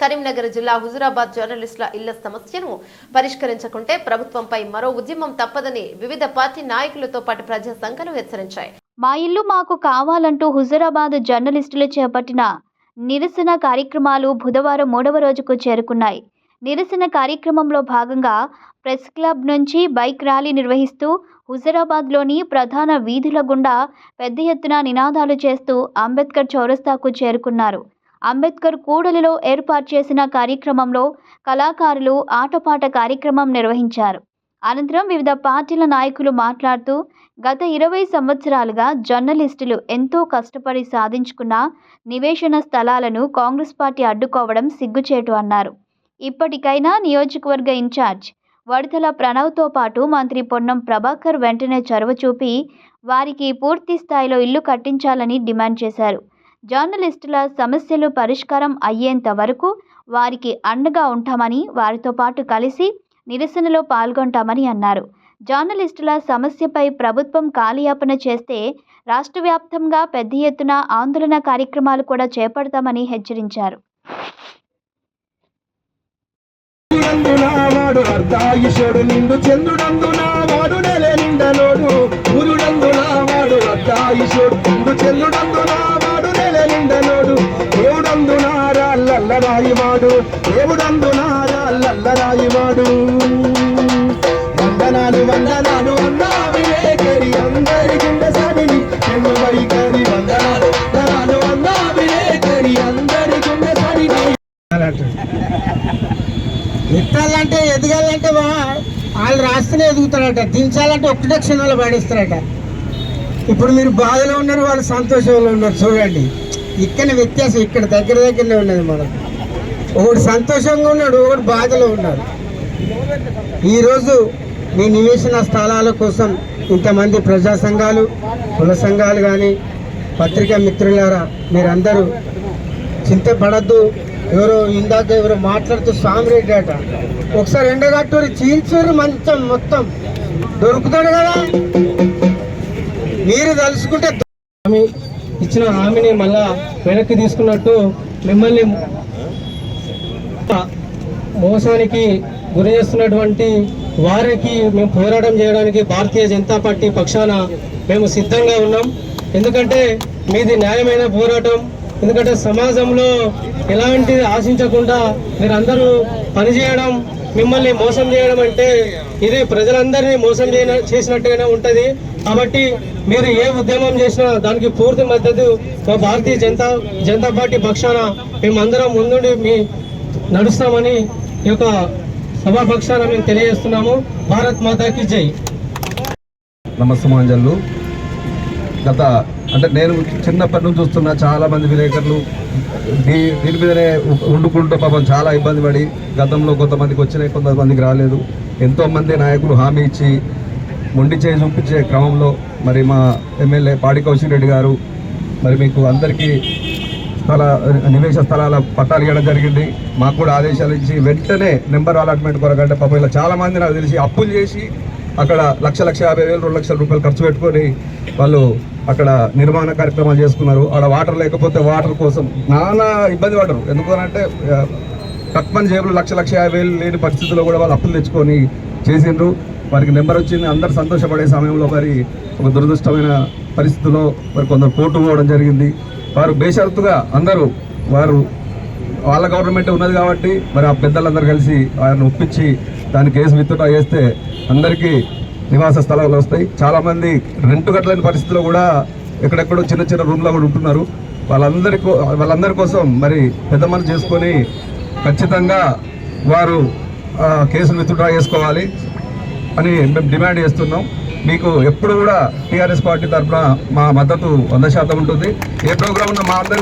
కరీంనగర్ జిల్లా హుజురాబాద్ జర్నలిస్టుల ఇళ్ళ సమస్యను పరిష్కరించకుంటే ప్రభుత్వంపై మరో ఉద్యమం తప్పదని వివిధ పార్టీ నాయకులతో పాటు ప్రజా సంఘాలు హెచ్చరించాయి. మా ఇల్లు మాకు కావాలంటూ హుజురాబాద్ జర్నలిస్టులు చేపట్టిన నిరసన కార్యక్రమాలు బుధవారం మూడవ రోజుకు చేరుకున్నాయి. నిరసన కార్యక్రమంలో భాగంగా ప్రెస్ క్లబ్ నుంచి బైక్ ర్యాలీ నిర్వహిస్తూ హుజరాబాద్లోని ప్రధాన వీధుల గుండా పెద్ద ఎత్తున నినాదాలు చేస్తూ అంబేద్కర్ చౌరస్తాకు చేరుకున్నారు. అంబేద్కర్ కూడలిలో ఏర్పాటు చేసిన కార్యక్రమంలో కళాకారులు ఆటపాట కార్యక్రమం నిర్వహించారు. అనంతరం వివిధ పార్టీల నాయకులు మాట్లాడుతూ గత ఇరవై సంవత్సరాలుగా జర్నలిస్టులు ఎంతో కష్టపడి సాధించుకున్న నివేశన స్థలాలను కాంగ్రెస్ పార్టీ అడ్డుకోవడం సిగ్గుచేటు అన్నారు. ఇప్పటికైనా నియోజకవర్గ ఇన్ఛార్జ్ వడతల ప్రణవ్తో పాటు మంత్రి పొన్నం ప్రభాకర్ వెంటనే చొరవ చూపి వారికి పూర్తి స్థాయిలో ఇల్లు కట్టించాలని డిమాండ్ చేశారు. జర్నలిస్టుల సమస్యలు పరిష్కారం అయ్యేంత వరకు వారికి అండగా ఉంటామని వారితో పాటు కలిసి నిరసనలో పాల్గొంటామని అన్నారు. జర్నలిస్టుల సమస్యపై ప్రభుత్వం కాలయాపన చేస్తే రాష్ట్ర వ్యాప్తంగా పెద్ద ఎత్తున ఆందోళన కార్యక్రమాలు కూడా చేపడతామని హెచ్చరించారు. అర్ధాయుషుడు నిండు చంద్రుడందు వాడు నారాళ్ళరాయి వాడు దేవుడందు నారాళ్ళరాయి వాడు వందనాలు వందనాలు అన్నా వివేకరి అందరి సడిని చెన్ను వైఖరి వందనాలు వందనాలు అన్నా వివేకరి అందరి సడిని ఎత్తాలంటే ఎదగాలంటే వా- వాళ్ళు రాస్తేనే ఎదుగుతారట. దించాలంటే ఒక్కటే క్షణాలు పాడిస్తారట ఇప్పుడు మీరు బాధలో ఉన్నారు వాళ్ళు సంతోషంలో ఉన్నారు. చూడండి. ఇక్కడ వ్యత్యాసం ఇక్కడ దగ్గర దగ్గరనే ఉన్నది మనకు. ఒకడు సంతోషంగా ఉన్నాడు ఒకడు బాధలో ఉన్నాడు. ఈరోజు మీ నివేశన స్థలాల కోసం ఇంతమంది ప్రజా సంఘాలు కుల సంఘాలు కానీ పత్రికా మిత్రులారా మీరందరూ చింతపడద్దు. ఎవరో ఇందాక ఎవరో మాట్లాడుతూ సామిరెడ్డి అట. ఒకసారి ఎండగట్టూరు చీల్చూరు మంచం మొత్తం. దొరుకుతాడు కదా? మీరు తలుసుకుంటే ఇచ్చిన హామీని మళ్ళా వెనక్కి తీసుకున్నట్టు మిమ్మల్ని మోసానికి గురి చేస్తున్నటువంటి వారికి మేము పోరాటం చేయడానికి భారతీయ జనతా పార్టీ పక్షాన మేము సిద్ధంగా ఉన్నాం. ఎందుకంటే మీది న్యాయమైన పోరాటం. ఎందుకంటే సమాజంలో ఎలాంటిది ఆశించకుండా మీరందరూ పనిచేయడం మిమ్మల్ని మోసం చేయడం అంటే ఇది ప్రజలందరినీ మోసం చేసినట్టుగానే ఉంటుంది. కాబట్టి మీరు ఏ ఉద్యమం చేసినా దానికి పూర్తి మద్దతు మా భారతీయ జనతా జనతా పార్టీ పక్షాన మేమందరం ముందుండి మీ నడుస్తామని ఈ యొక్క సభా పక్షాన మేము తెలియజేస్తున్నాము. భారత్ మాతాకి జై. నమస్తమాంజలు గత అంటే నేను చిన్నప్పటి నుంచి చూస్తున్న చాలా మంది విలేకరులు దీ దీని మీదనే వండుకుంటూ పాపం చాలా ఇబ్బంది పడి గతంలో కొంతమందికి వచ్చినాయి కొంతమందికి రాలేదు. ఎంతోమంది నాయకులు హామీ ఇచ్చి మొండి చేయి చూపించే క్రమంలో మరి మా ఎమ్మెల్యే పాడి కౌశిక్ రెడ్డి గారు మరి మీకు అందరికీ స్థల నివేశ స్థలాల పట్టాలు ఇవ్వడం జరిగింది. మాకు కూడా ఆదేశాలు ఇచ్చి వెంటనే నెంబర్ అలాట్మెంట్ కొరకంటే పాపం ఇలా చాలామంది నాకు తెలిసి అప్పులు చేసి అక్కడ లక్ష లక్ష యాభై వేలు రెండు లక్షల రూపాయలు ఖర్చు పెట్టుకొని వాళ్ళు అక్కడ నిర్మాణ కార్యక్రమాలు చేసుకున్నారు. అక్కడ వాటర్ లేకపోతే వాటర్ కోసం నానా ఇబ్బంది పడరు ఎందుకనంటే ఆ, కట్మన్ జేబులు లక్ష లక్ష యాభై వేలు లేని పరిస్థితుల్లో కూడా వాళ్ళు అప్పులు తెచ్చుకొని చేసిండ్రు. వారికి నెంబర్ వచ్చింది. అందరు సంతోషపడే సమయంలో మరి ఒక దురదృష్టమైన పరిస్థితిలో మరి కొందరు కోర్టు పోవడం జరిగింది. వారు బేషరతుగా అందరూ వారు వాళ్ళ గవర్నమెంట్ ఉన్నది కాబట్టి మరి ఆ పెద్దలందరూ కలిసి వారిని ఒప్పించి దాని కేసు విత్తుట చేస్తే అందరికీ నివాస స్థలాలు వస్తాయి. చాలామంది రెంట్ కట్టలేని పరిస్థితిలో కూడా ఎక్కడెక్కడో చిన్న చిన్న రూమ్లో కూడా ఉంటున్నారు. వాళ్ళందరి వాళ్ళందరి కోసం మరి పెద్ద మనసు చేసుకొని ఖచ్చితంగా వారు కేసులు విత్డ్రా చేసుకోవాలి. అని మేము డిమాండ్ చేస్తున్నాం. మీకు ఎప్పుడు కూడా టీఆర్ఎస్ పార్టీ తరఫున మా మద్దతు వంద శాతం ఉంటుంది. ఏ ప్రోగ్రామ్ ఉన్నా మా అందరి